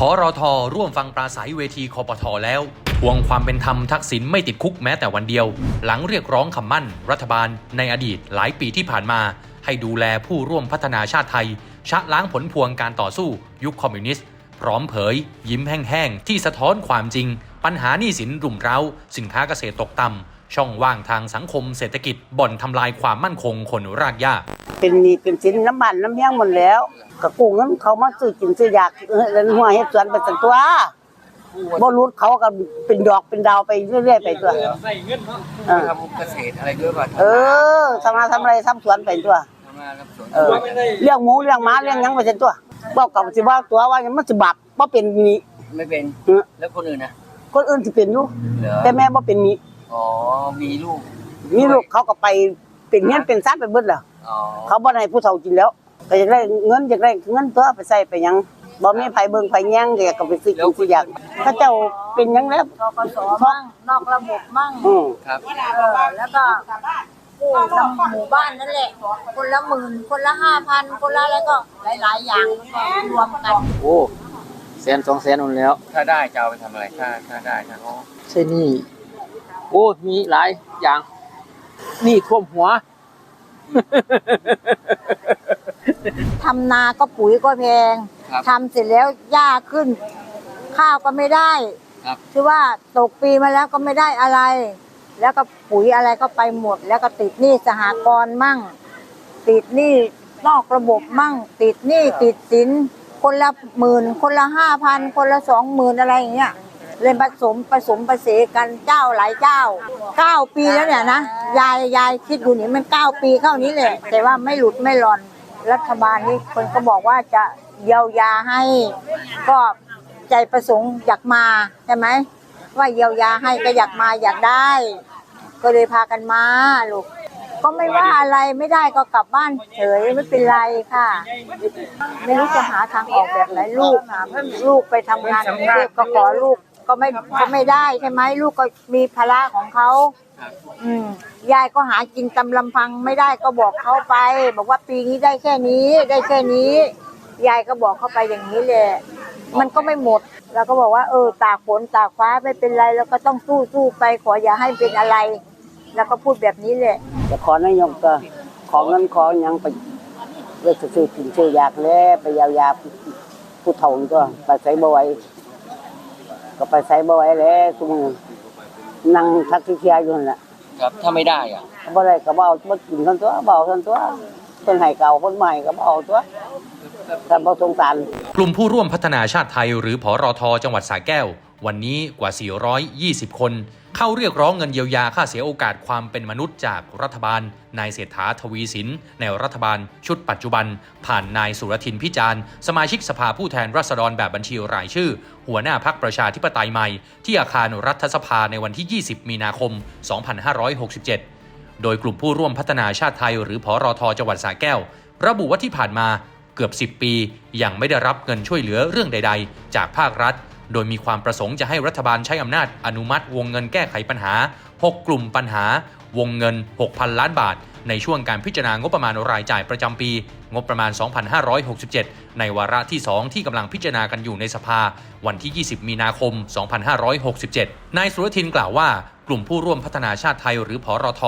พอรอทอร่วมฟังปราศัยเวทีคอปทอแล้วทวงความเป็นธรรมทักษิณไม่ติดคุกแม้แต่วันเดียว หลังเรียกร้องคำมั่น รัฐบาล ในอดีตหลายปีที่ผ่านมา ให้ดูแลผู้ร่วมพัฒนาชาติไทย ชะล้างผลพวงการต่อสู้ ยุคคอมมิวนิสต์ พร้อมเผย ยิ้มแห้งๆ ที่สะท้อนความจริง ปัญหาหนี้สินรุมเร้า สินค้าเกษตรตกต่ำช่องว่างทางสังคมเศรษฐกิจบ่อนทำลายความมั่นคงคนรากหญ้า เป็นหนี้เป็นสินน้ำมันน้ำเมี่ยงหมดแล้วก็กู้เงินเขามาซื้อกินซื้อยากเออแล้วหัวเฮ็ดสวนไปสันตัวบ่รู้เขาก็เป็นดอกเป็นดาวไปเรื่อยๆไปตัวเออทำเกษตรอะไรด้วยป่ะเออทำมาทำอะไรทำสวนไปตัวทำงานรับสวนเออเลี้ยงหมูเลี้ยงม้าเลี้ยงหยังไปสันตัวบอกกับสิว่าตัวว่ามันสิบาปบ่เป็นหนี้ไม่เป็นเออแล้วคนอื่นนะคนอื่นสิเป็นอยู่เหรอแต่แม่บ่เป็นหนี้อ๋อมีลูกมีลูกเขาก็ไปเป็นเงินเป็นซานไปเบิดแล้วอ๋อ เขาบ่ให้ผู้เฒ่ากินแล้วก็อยากได้เงินอยากได้เงินตัวไปใส่ไปหยังบ่มีไผเบิ่งไผแย่งก็อยากก็ไปซื้อกินซื้ออยากเขาเจ้าเป็นหยังแล้วกกสมั่งนอกระบบมั่งอืมครับเออแล้วก็กู้นำหมู่บ้านนั่นแหละ คนละหมื่นคนละห้าพันคนละอะไรก็หลาย ๆ อย่างก็รวมกัน โอ้แสนสองแสนนู่นแล้ว ถ้าได้จะเอาไปทำอะไรถ้าถ้าได้นะเขา ใช่นี่ โอ้ มีหลายอย่าง นี่ท่วมหัว ทำนาก็ปุ๋ยก็แพงครับทำเสร็จแล้วหญ้าขึ้น ข้าวก็ไม่ได้ครับ คือว่าตกปีมาแล้วก็ไม่ได้อะไร แล้วก็ปุ๋ยอะไรก็ไปหมด แล้วก็ติดหนี้สหกรณ์มั่ง ติดหนี้นอกระบบมั่ง ติดหนี้ติดสิน คนละหมื่น คนละห้าพัน คนละสองหมื่นอะไรอย่างเงี้ย เลยผสมผสมประเสกันเจ้าหลายเจ้าเก้าปีแล้วเนี่ยนะยายยายคิดดูนี่มันเก้าปีเข้านี้แหละแต่ว่าไม่หลุดไม่หลอนรัฐบาลนี่คนก็บอกว่าจะเยียวยาให้ ก็ใจประสงค์อยากมาใช่ไหมว่าเยียวยาให้ก็อยากมาอยากได้ ก็เลยพากันมาลูกก็ไม่ว่าอะไรไม่ได้ก็กลับบ้านเฉยไม่เป็นไรค่ะ ไม่รู้จะหาทางออกแบบไหนลูกลูกไปทำงานกรุงเทพก็ขอลูก ก็ไม่ก็ไม่ได้ใช่ไหมลูกก็มีภาระของเขาอืมยายก็หากินตำลำพังไม่ได้ก็บอกเขาไป บอกว่าปีนี้ได้แค่นี้ ได้แค่นี้ ยายก็บอกเขาไปอย่างนี้แหละมันก็ไม่หมดเราก็บอกว่าเออตากฝนตากฟ้าไม่เป็นไรแล้วก็ต้องสู้สู้ไปขออย่าให้เป็นอะไร แล้วก็พูดแบบนี้แหละจะขอนายกก็ขอเงินขอหยังไปเพื่อซื้อกินซื้อยากแล้วไปเยาวยาผู้เฒ่านี่ก็ไปใส่บ่ไหว ก็ไปใส่บ่ไหวแล้วซุมื้อนั่งทักที่เทียอยู่นั่นแหละครับ ถ้าไม่ได้อะ บ่ได้ก็บ่เอาบ่กินกันตัวบ่เอากันตัวเพิ่นให้เก่าคนใหม่ก็บ่เอาตัวแต่บ่สงสาร กลุ่มผู้ร่วมพัฒนาชาติไทยหรือผอรทจังหวัดสระแก้ว วันนี้กว่า 420 คน เข้าเรียกร้องเงินเยียวยาค่าเสียโอกาสความเป็นมนุษย์จากรัฐบาล นายเศรษฐาทวีสิน ในรัฐบาล ชุดปัจจุบัน ผ่านนายสุรทินพิจารณ์ สมาชิกสภาผู้แทนราษฎรแบบบัญชีรายชื่อ หัวหน้าพักประชาธิปไตยใหม่ ที่อาคารรัฐสภาในวันที่ 20 มีนาคม 2567โดยกลุ่มผู้ร่วมพัฒนาชาติไทยหรือผอรทจังหวัดสระแก้ว ระบุว่าที่ผ่านมาเกือบ 10 ปี ยังไม่ได้รับเงินช่วยเหลือเรื่องใด ๆ จากภาครัฐ โดยมีความประสงค์จะให้รัฐบาลใช้อำนาจอนุมัติวงเงินแก้ไขปัญหา 6 กลุ่มปัญหา วงเงิน 6,000 ล้านบาท ในช่วงการพิจารณางบประมาณรายจ่ายประจำปี งบประมาณ 2567 ในวาระที่ 2 ที่กำลังพิจารณากันอยู่ในสภา วันที่ 20 มีนาคม 2567 นายสุรทินกล่าวว่า กลุ่มผู้ร่วมพัฒนาชาติไทยหรือผอรท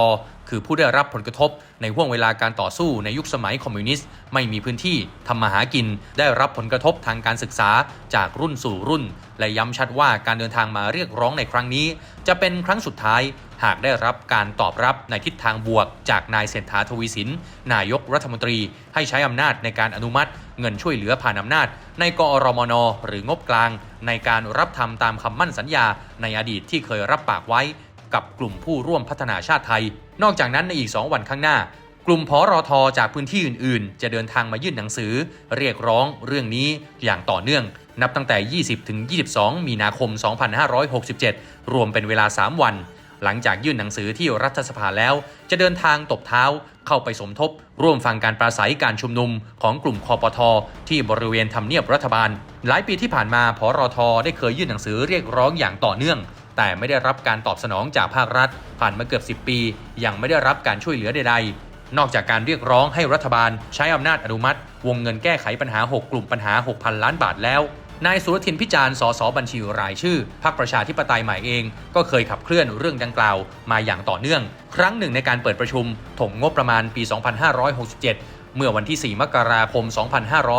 คือผู้ได้รับผลกระทบ ในห่วงเวลาการต่อสู้ในยุคสมัยคอมมิวนิสต์ไม่มีพื้นที่ทำมาหากิน ได้รับผลกระทบทางการศึกษาจากรุ่นสู่รุ่น และย้ำชัดว่าการเดินทางมาเรียกร้องในครั้งนี้ จะเป็นครั้งสุดท้ายหากได้รับการตอบรับในทิศทางบวก จากนายเศรษฐาทวีสิน นายกรัฐมนตรี ให้ใช้อำนาจในการอนุมัติ เงินช่วยเหลือผ่านอำนาจ ในกอรมน หรืองบกลาง ในการรับทำตามคำมั่นสัญญาในอดีตที่เคยรับปากไว้ กับกลุ่มผู้ร่วมพัฒนาชาติไทย นอกจากนั้นในอีก 2 วันข้างหน้า กลุ่มพอรอทอจากพื้นที่อื่น ๆ จะเดินทางมายื่นหนังสือ เรียกร้องเรื่องนี้อย่างต่อเนื่อง นับตั้งแต่ 20 ถึง 22 มีนาคม 2567 รวมเป็นเวลา 3 วัน หลังจากยื่นหนังสือที่รัฐสภาแล้ว จะเดินทางตบเท้าเข้าไปสมทบ ร่วมฟังการปราศัยการชุมนุมของกลุ่มคอปทอที่บริเวณทำเนียบรัฐบาล หลายปีที่ผ่านมาพอรอทอได้เคยยื่นหนังสือเรียกร้องอย่างต่อเนื่อง แต่ไม่ได้รับการตอบสนองจากภาครัฐ ผ่านมาเกือบ 10 ปี ยังไม่ได้รับการช่วยเหลือใดๆ นอกจากการเรียกร้องให้รัฐบาลใช้อำนาจอนุมัติ วงเงินแก้ไขปัญหา 6 กลุ่มปัญหา 6,000 ล้านบาทแล้วนายสุรทินพิจารณ์สสบัญชีรายชื่อพรรคประชาธิปไตยใหม่เอง ก็เคยขับเคลื่อนเรื่องดังกล่าวมาอย่างต่อเนื่อง ครั้งหนึ่งในการเปิดประชุมถงงบประมาณปี 2567 เมื่อวันที่ 4 มกราคม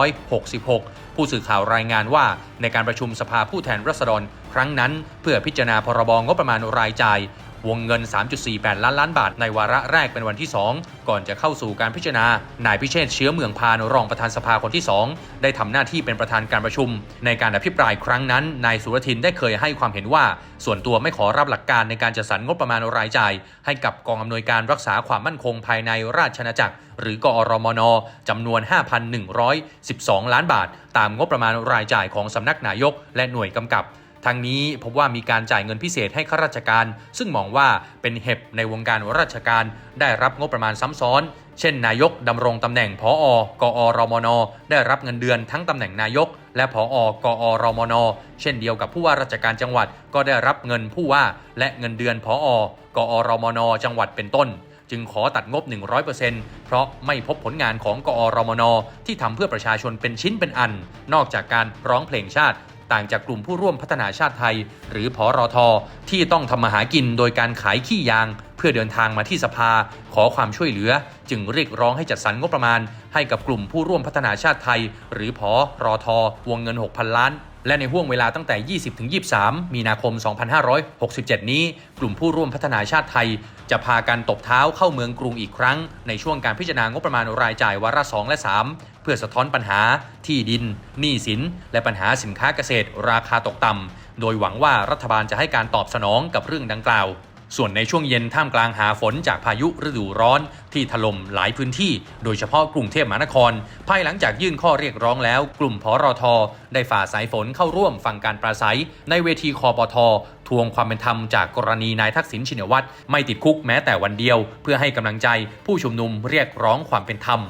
2566 ผู้สื่อข่าวรายงานว่าในการประชุมสภาผู้แทนราษฎร ครั้งนั้นเพื่อพิจารณาพรบงบประมาณรายจ่าย วงเงิน 3.48 ล้านล้านบาทในวาระแรกเป็นวันที่ 2 ก่อนจะเข้าสู่การพิจารณา นายพิเชษเชื้อเมืองพานรองประธานสภาคนที่ 2 ได้ทำหน้าที่เป็นประธานการประชุม ในการอภิปรายครั้งนั้น นายสุรทินได้เคยให้ความเห็นว่า ส่วนตัวไม่ขอรับหลักการในการจัดสรรงบประมาณรายจ่าย ให้กับกองอำนวยการรักษาความมั่นคงภายในราชอาณาจักร หรือกอรมนจำนวน 5,112 ล้านบาท ตามงบประมาณรายจ่ายของสำนักนายกและหน่วยกำกับ ทั้งนี้พบว่ามีการจ่ายเงินพิเศษให้ข้าราชการ ซึ่งมองว่าเป็นเห็บในวงการราชการได้รับงบประมาณซ้ำซ้อน เช่น นายกดำรงตำแหน่งผออกอรมน ได้รับเงินเดือนทั้งตำแหน่งนายก และผออกอรมน เช่นเดียวกับผู้ว่าราชการจังหวัดก็ได้รับเงินผู้ว่า และเงินเดือนผอกอรมน จังหวัดเป็นต้นจึงขอตัดงบ 100%เพราะไม่พบผลงานของกอรมน ที่ทำเพื่อประชาชนเป็นชิ้นเป็นอัน นอกจากการร้องเพลงชาติ ต่างจากกลุ่มผู้ร่วมพัฒนาชาติไทย หรือพอรทที่ต้องทำมาหากินโดยการขายขี้ยาง เพื่อเดินทางมาที่สภา ขอความช่วยเหลือ จึงเรียกร้องให้จัดสรรงบประมาณ ให้กับกลุ่มผู้ร่วมพัฒนาชาติไทย หรือพอรทวงเงิน 6,000 ล้าน และในห่วงเวลาตั้งแต่ 20-23 มีนาคม 2567 นี้ กลุ่มผู้ร่วมพัฒนาชาติไทย จะพากันตบเท้าเข้าเมืองกรุงอีกครั้ง ในช่วงการพิจารณางบประมาณรายจ่ายวาระ 2 และ 3 เพื่อสะท้อนปัญหา ที่ดิน หนี้สิน และปัญหาสินค้าเกษตร ราคาตกต่ำ โดยหวังว่ารัฐบาลจะให้การตอบสนองกับเรื่องดังกล่าว ส่วนในช่วงเย็นท่ามกลางหาฝนจากพายุฤดูร้อนที่ถล่มหลายพื้นที่ โดยเฉพาะกรุงเทพมหานคร ภายหลังจากยื่นข้อเรียกร้องแล้ว กลุ่มพรทได้ฝ่าสายฝนเข้าร่วมฟังการปราศัย ในเวทีคอปททวงความเป็นธรรมจากกรณีนายทักษิณชินวัตรไม่ติดคุกแม้แต่วันเดียว เพื่อให้กำลังใจผู้ชุมนุมเรียกร้องความเป็นธรรม